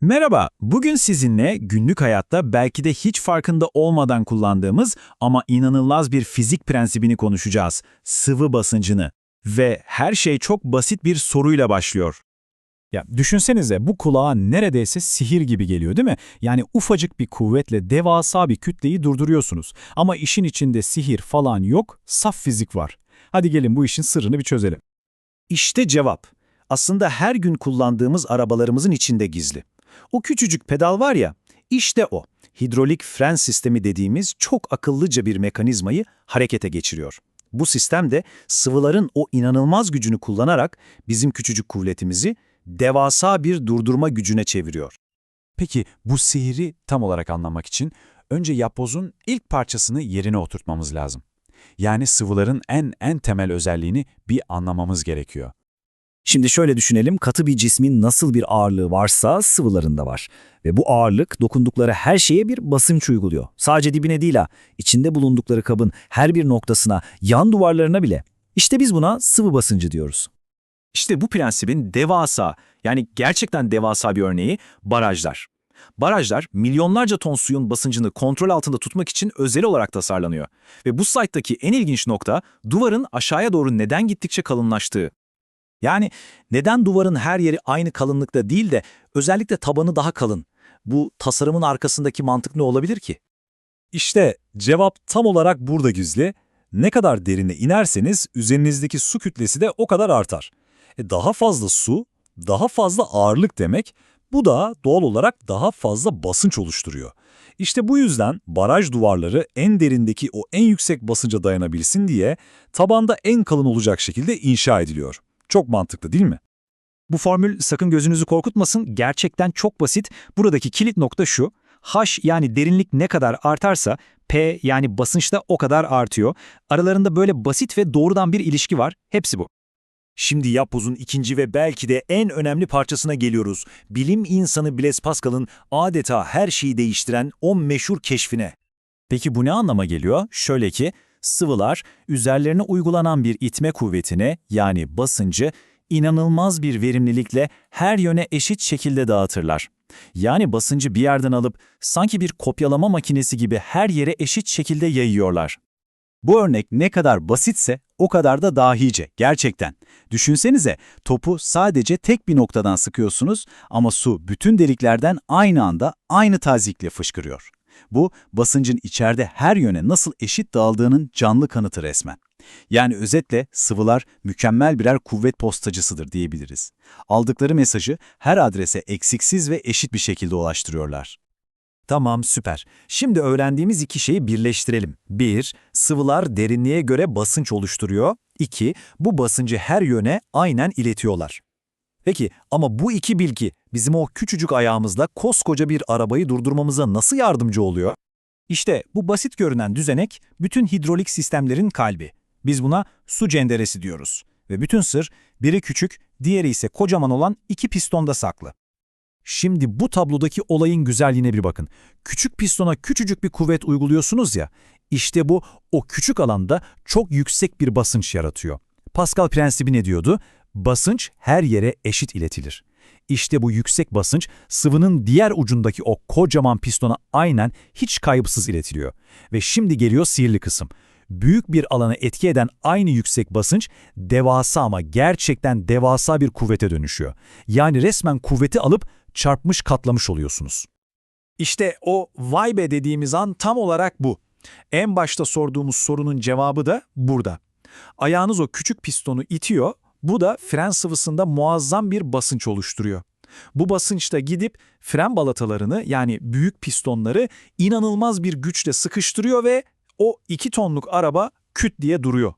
Merhaba, bugün sizinle günlük hayatta belki de hiç farkında olmadan kullandığımız ama inanılmaz bir fizik prensibini konuşacağız. Sıvı basıncını. Ve her şey çok basit bir soruyla başlıyor. Ya düşünsenize bu kulağa neredeyse sihir gibi geliyor değil mi? Yani ufacık bir kuvvetle devasa bir kütleyi durduruyorsunuz. Ama işin içinde sihir falan yok, saf fizik var. Hadi gelin bu işin sırrını bir çözelim. İşte cevap. Aslında her gün kullandığımız arabalarımızın içinde gizli. O küçücük pedal var ya, işte o. Hidrolik fren sistemi dediğimiz çok akıllıca bir mekanizmayı harekete geçiriyor. Bu sistem de sıvıların o inanılmaz gücünü kullanarak bizim küçücük kuvvetimizi devasa bir durdurma gücüne çeviriyor. Peki bu sihiri tam olarak anlamak için önce yapbozun ilk parçasını yerine oturtmamız lazım. Yani sıvıların en en temel özelliğini bir anlamamız gerekiyor. Şimdi şöyle düşünelim, katı bir cismin nasıl bir ağırlığı varsa sıvılarında var. Ve bu ağırlık dokundukları her şeye bir basınç uyguluyor. Sadece dibine değil ha, içinde bulundukları kabın her bir noktasına, yan duvarlarına bile. İşte biz buna sıvı basıncı diyoruz. İşte bu prensibin devasa, yani gerçekten devasa bir örneği barajlar. Barajlar milyonlarca ton suyun basıncını kontrol altında tutmak için özel olarak tasarlanıyor. Ve bu slayttaki en ilginç nokta duvarın aşağıya doğru neden gittikçe kalınlaştığı. Yani neden duvarın her yeri aynı kalınlıkta değil de özellikle tabanı daha kalın? Bu tasarımın arkasındaki mantık ne olabilir ki? İşte cevap tam olarak burada gizli. Ne kadar derine inerseniz üzerinizdeki su kütlesi de o kadar artar. E daha fazla su, daha fazla ağırlık demek, bu da doğal olarak daha fazla basınç oluşturuyor. İşte bu yüzden baraj duvarları en derindeki o en yüksek basınca dayanabilsin diye tabanda en kalın olacak şekilde inşa ediliyor. Çok mantıklı değil mi? Bu formül sakın gözünüzü korkutmasın, gerçekten çok basit. Buradaki kilit nokta şu, H yani derinlik ne kadar artarsa P yani basınç da o kadar artıyor. Aralarında böyle basit ve doğrudan bir ilişki var, hepsi bu. Şimdi yapbozun ikinci ve belki de en önemli parçasına geliyoruz. Bilim insanı Blaise Pascal'ın adeta her şeyi değiştiren o meşhur keşfine. Peki bu ne anlama geliyor? Şöyle ki, sıvılar üzerlerine uygulanan bir itme kuvvetine yani basıncı inanılmaz bir verimlilikle her yöne eşit şekilde dağıtırlar. Yani basıncı bir yerden alıp sanki bir kopyalama makinesi gibi her yere eşit şekilde yayıyorlar. Bu örnek ne kadar basitse o kadar da dahice gerçekten. Düşünsenize topu sadece tek bir noktadan sıkıyorsunuz ama su bütün deliklerden aynı anda aynı tazikle fışkırıyor. Bu basıncın içeride her yöne nasıl eşit dağıldığının canlı kanıtı resmen. Yani özetle sıvılar mükemmel birer kuvvet postacısıdır diyebiliriz. Aldıkları mesajı her adrese eksiksiz ve eşit bir şekilde ulaştırıyorlar. Tamam süper. Şimdi öğrendiğimiz iki şeyi birleştirelim. 1. Sıvılar derinliğe göre basınç oluşturuyor. 2. Bu basıncı her yöne aynen iletiyorlar. Peki ama bu iki bilgi bizim o küçücük ayağımızla koskoca bir arabayı durdurmamıza nasıl yardımcı oluyor? İşte bu basit görünen düzenek bütün hidrolik sistemlerin kalbi. Biz buna su cenderesi diyoruz. Ve bütün sır biri küçük, diğeri ise kocaman olan iki pistonda saklı. Şimdi bu tablodaki olayın güzelliğine bir bakın. Küçük pistona küçücük bir kuvvet uyguluyorsunuz ya, işte bu o küçük alanda çok yüksek bir basınç yaratıyor. Pascal prensibi ne diyordu? Basınç her yere eşit iletilir. İşte bu yüksek basınç sıvının diğer ucundaki o kocaman pistona aynen hiç kaybısız iletiliyor. Ve şimdi geliyor sihirli kısım. Büyük bir alana etki eden aynı yüksek basınç devasa ama gerçekten devasa bir kuvvete dönüşüyor. Yani resmen kuvveti alıp çarpmış katlamış oluyorsunuz. İşte o vay be dediğimiz an tam olarak bu. En başta sorduğumuz sorunun cevabı da burada. Ayağınız o küçük pistonu itiyor, bu da fren sıvısında muazzam bir basınç oluşturuyor. Bu basınçta gidip fren balatalarını yani büyük pistonları inanılmaz bir güçle sıkıştırıyor ve o 2 tonluk araba küt diye duruyor.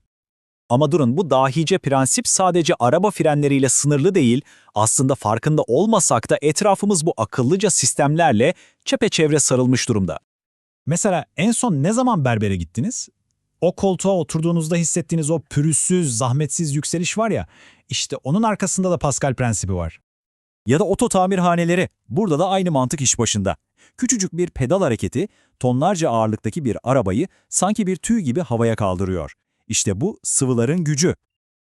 Ama durun bu dahice prensip sadece araba frenleriyle sınırlı değil, aslında farkında olmasak da etrafımız bu akıllıca sistemlerle çepeçevre sarılmış durumda. Mesela en son ne zaman berbere gittiniz? O koltuğa oturduğunuzda hissettiğiniz o pürüzsüz, zahmetsiz yükseliş var ya, işte onun arkasında da Pascal prensibi var. Ya da oto tamirhaneleri, burada da aynı mantık iş başında. Küçücük bir pedal hareketi, tonlarca ağırlıktaki bir arabayı sanki bir tüy gibi havaya kaldırıyor. İşte bu sıvıların gücü.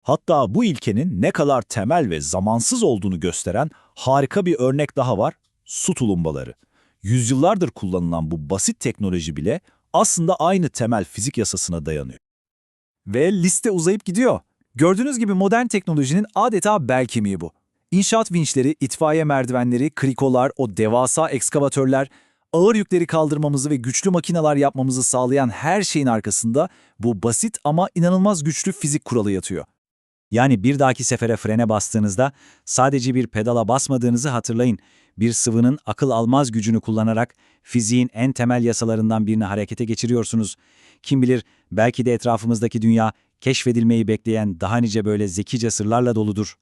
Hatta bu ilkenin ne kadar temel ve zamansız olduğunu gösteren harika bir örnek daha var. su tulumbaları. Yüzyıllardır kullanılan bu basit teknoloji bile aslında aynı temel fizik yasasına dayanıyor. Ve liste uzayıp gidiyor. Gördüğünüz gibi modern teknolojinin adeta bel kemiği bu. İnşaat vinçleri, itfaiye merdivenleri, krikolar, o devasa ekskavatörler, ağır yükleri kaldırmamızı ve güçlü makineler yapmamızı sağlayan her şeyin arkasında bu basit ama inanılmaz güçlü fizik kuralı yatıyor. Yani bir dahaki sefere frene bastığınızda sadece bir pedala basmadığınızı hatırlayın. Bir sıvının akıl almaz gücünü kullanarak fiziğin en temel yasalarından birini harekete geçiriyorsunuz. Kim bilir belki de etrafımızdaki dünya keşfedilmeyi bekleyen daha nice böyle zekice sırlarla doludur.